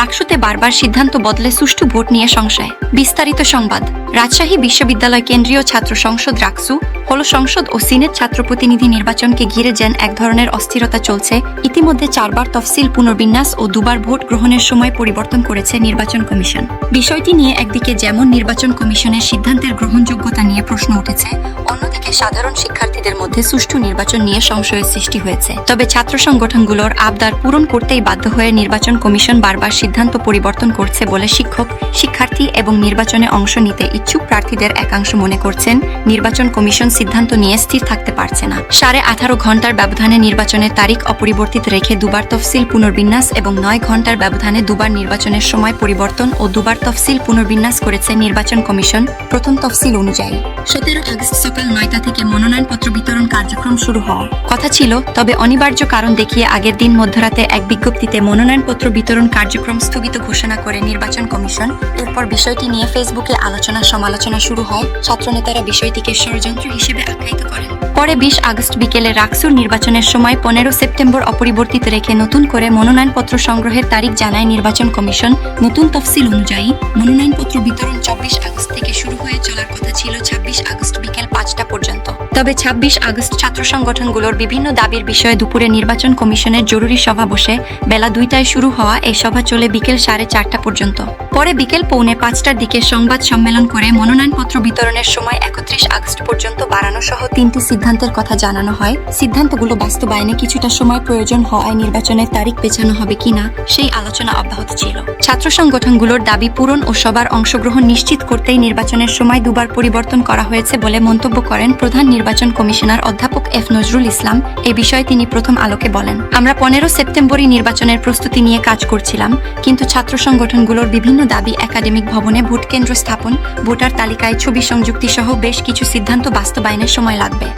রাকসুতে বারবার সিদ্ধান্ত বদলে সুষ্ঠু ভোট নিয়ে সংশয়। বিস্তারিত সংবাদ। রাজশাহী বিশ্ববিদ্যালয় কেন্দ্রীয় ছাত্র সংসদ রাকসু হল সংসদ ও সিনেট ছাত্র প্রতিনিধি নির্বাচনকে ঘিরে যেন এক ধরনের অস্থিরতা চলছে। ইতিমধ্যে চারবার তফসিল পুনর্বিন্যাস ও দুবার ভোট গ্রহণের সময় পরিবর্তন করেছে নির্বাচন কমিশন। বিষয়টি নিয়ে একদিকে যেমন নির্বাচন কমিশনের সিদ্ধান্তের গ্রহণযোগ্যতা নিয়ে প্রশ্ন উঠেছে অন্যদিকে সাধারণ শিক্ষার্থীদের মধ্যে সুষ্ঠু নির্বাচন নিয়ে সংশয়ের সৃষ্টি হয়েছে। তবে ছাত্র সংগঠনগুলোর আবদার পূরণ করতেই বাধ্য হয়ে নির্বাচন কমিশন বারবার সিদ্ধান্ত পরিবর্তন করছে বলে শিক্ষক, শিক্ষার্থী এবং নির্বাচনে অংশ নিতে ইচ্ছুক প্রার্থীদের একাংশ মনে করছেন, নির্বাচন কমিশন সিদ্ধান্ত নিয়ে স্থির থাকতে পারছে না। সাড়ে আঠারো ঘণ্টার ব্যবধানে নির্বাচনের তারিখ অপরিবর্তিত রেখে দুবার তফসিল পুনর্বিন্যাস এবং নয় ঘণ্টার ব্যবধানে দুবার নির্বাচনের সময় পরিবর্তন ও দুবার তফসিল পুনর্বিন্যাস করেছে নির্বাচন কমিশন প্রথম তফসিল অনুযায়ী। সতেরো আগস্ট সকাল নয়টা থেকে মনোনয়নপত্র বিতরণ কার্যক্রম শুরু হওয়ার কথা ছিল, তবে অনিবার্য কারণ দেখিয়ে আগের দিন মধ্যরাতে এক বিজ্ঞপ্তিতে মনোনয়নপত্র বিতরণ কার্যক্রম স্থগিত ঘোষণা করে নির্বাচন কমিশন। এরপর বিষয়টি নিয়ে ফেসবুকে আলোচনা সমালোচনা শুরু হয় ছাত্রনেতারা বিষয়টিকে ষড়যন্ত্র হিসেবে আখ্যায়িত করেন। পরে বিশ আগস্ট বিকেলে রাকসুর নির্বাচনের সময় পনেরো সেপ্টেম্বর অপরিবর্তিত রেখে নতুন করে মনোনয়নপত্র সংগ্রহের তারিখ জানায় নির্বাচন কমিশন। নতুন তফসিল অনুযায়ী মনোনয়নপত্র বিতরণ চব্বিশ আগস্ট থেকে শুরু হয়ে চলার কথা ছিল ছাব্বিশ আগস্ট পাঁচটা পর্যন্ত। তবে ছাব্বিশ আগস্ট ছাত্র সংগঠনগুলোর বিভিন্ন দাবির বিষয়ে দুপুরে নির্বাচন কমিশনের জরুরি সভা বসে বেলা দুইটায় শুরু হওয়া এই সভা চলে বিকেল সাড়ে চারটা পর্যন্ত। পরে বিকেল পৌনে পাঁচটার দিকে সংবাদ সম্মেলন করে মনোনয়নপত্র বিতরণের সময় একত্রিশ আগস্ট পর্যন্ত বাড়ানো সহ তিনটি সিদ্ধান্তের কথা জানানো হয়। সিদ্ধান্তগুলো বাস্তবায়নে কিছুটা সময় প্রয়োজন হওয়ায় নির্বাচনের তারিখ পেছানো হবে কিনা সেই আলোচনা অব্যাহত ছিল। ছাত্র সংগঠনগুলোর দাবি পূরণ ও সবার অংশগ্রহণ নিশ্চিত করতেই নির্বাচনের সময় দুবার পরিবর্তন করা হয়েছে বলে মন্তব্য করেন প্রধান নির্বাচন কমিশনার অধ্যাপক এফ নজরুল ইসলাম। এ বিষয়ে তিনি প্রথম আলোকে বলেন, আমরা পনেরো সেপ্টেম্বরই নির্বাচনের প্রস্তুতি নিয়ে কাজ করছিলাম, কিন্তু ছাত্র সংগঠনগুলোর বিভিন্ন দাবি একাডেমিক ভবনে ভোট কেন্দ্র স্থাপন, ভোটার তালিকায় ছবি সংযুক্তি সহ বেশ কিছু সিদ্ধান্ত বাস্তবায়নের সময় লাগবে।